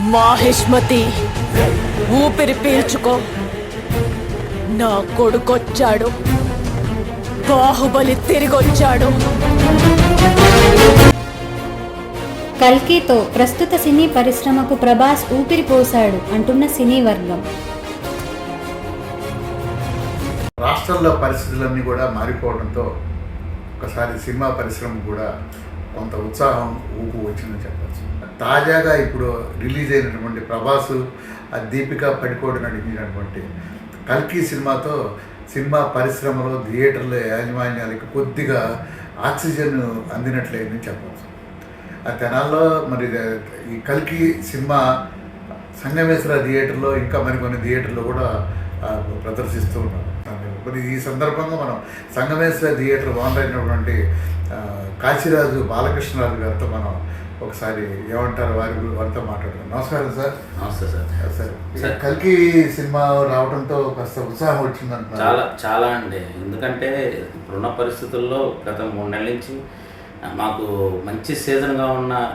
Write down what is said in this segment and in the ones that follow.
మాహిష్మతి ఊపిరి పీల్చుకో. నా కొడుకొచ్చాడు. బాహుబలి తిరిగొచ్చాడు. కల్కితో ప్రస్తుత సినీ పరిశ్రమకు ప్రభాస్ ఊపిరి పోశాడు అంటున్న సినీ వర్గం రాష్ట్రంలో పరిస్థితులన్నీ కూడా మారిపోవడంతో ఒకసారి సినిమా పరిశ్రమ కూడా కొంత ఉత్సాహం ఊపు వచ్చిందని చెప్పచ్చు. తాజాగా ఇప్పుడు రిలీజ్ అయినటువంటి ప్రభాస్ ఆ దీపిక పడికోడు నడిపినటువంటి కల్కి సినిమాతో సినిమా పరిశ్రమలో థియేటర్ల యాజమాన్యాలకి కొద్దిగా ఆక్సిజన్ అందినట్లేదని చెప్పచ్చు. ఆ తెనాల్లో మరి ఈ కల్కి సినిమా సంగమేశ్వర థియేటర్లో ఇంకా మరికొన్ని థియేటర్లో కూడా ప్రదర్శిస్తూ ఉన్నారు మరి ఈ సందర్భంగా మనం సంగమేశ్వర థియేటర్ ఓనర్ అయినటువంటి కాశీరాజు బాలకృష్ణరాజు గారితో మనం ఒకసారి ఏమంటారు వారి వారితో మాట్లాడదాం. నమస్కారం సార్. నమస్తే సార్. సార్. కల్కి సినిమా రావడంతో కాస్త ఉత్సాహం వచ్చిందంటున్నారు. చాలా చాలా అండి. ఎందుకంటే ఇప్పుడున్న పరిస్థితుల్లో గత మూడు నెలల నుంచి మాకు మంచి సీజన్గా ఉన్న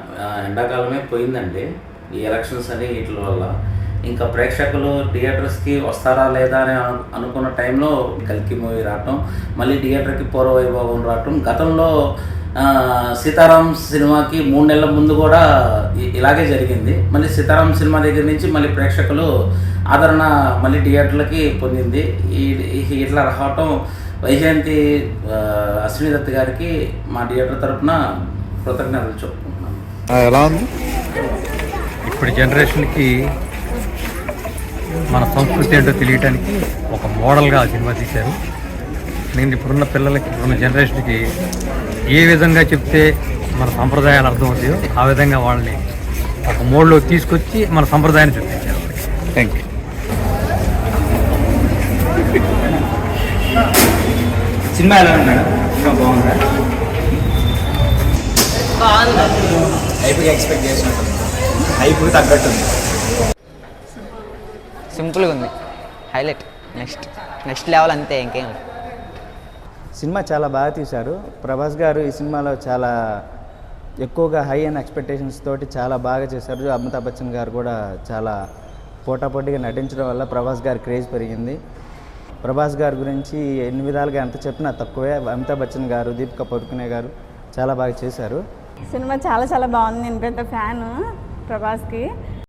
ఎండాకాలమే పోయిందండి. ఈ ఎలక్షన్స్ అని వీటి వల్ల. ఇంకా ప్రేక్షకులు థియేటర్స్కి వస్తారా లేదా అని అను- అనుకున్న టైంలో కల్కి మూవీ రావటం మళ్ళీ థియేటర్కి పూర్వ వైభవం రావటం. గతంలో ఆ, సీతారాం సినిమాకి మూడు నెలల ముందు కూడా ఇలాగే జరిగింది. మళ్ళీ సీతారాం సినిమా దగ్గర నుంచి మళ్ళీ ప్రేక్షకులు ఆదరణ మళ్ళీ థియేటర్లకి పొందింది. ఈ- ఈ- ఇట్లా రావటం వైజయంతి అశ్విని దత్ గారికి మా థియేటర్ తరపున కృతజ్ఞతలు చెప్పుకుంటున్నాను. ఎలా ఉంది? ఇప్పుడు జనరేషన్కి మన సంస్కృతి ఏంటో తెలియటానికి ఒక మోడల్గా ఆ సినిమా తీశారు. నేను ఇప్పుడున్న పిల్లలకి ఇప్పుడున్న జనరేషన్కి ఏ విధంగా చెప్తే మన సంప్రదాయాలు అర్థమవుతాయో ఆ విధంగా వాళ్ళని ఒక మోడ్లో తీసుకొచ్చి మన సంప్రదాయాన్ని చూపించారు. థ్యాంక్ యూ సినిమా ఎలా ఉంది మేడం? సినిమా బాగుందా? హైప్గా ఎక్స్పెక్ట్ చేసినట్టు హైప్ తగ్గట్టుంది. సింపుల్గా ఉంది. హైలైట్. నెక్స్ట్. నెక్స్ట్ లెవెల్ అంతే ఇంకేం లేదు. సినిమా చాలా బాగా తీశారు. ప్రభాస్ గారు ఈ సినిమాలో చాలా ఎక్కువగా హై అండ్ ఎక్స్పెక్టేషన్స్ తోటి చాలా బాగా చేశారు. అమితాబ్ బచ్చన్ గారు కూడా చాలా పోటాపోటీగా నటించడం వల్ల ప్రభాస్ గారి క్రేజ్ పెరిగింది. ప్రభాస్ గారి గురించి ఎన్ని విధాలుగా ఎంత చెప్పినా తక్కువే. అమితాబ్ బచ్చన్ గారు దీపిక పడుకునే గారు చాలా బాగా చేశారు. సినిమా చాలా చాలా బాగుంది. నేను పెద్ద ఫ్యాన్ ప్రభాస్కి.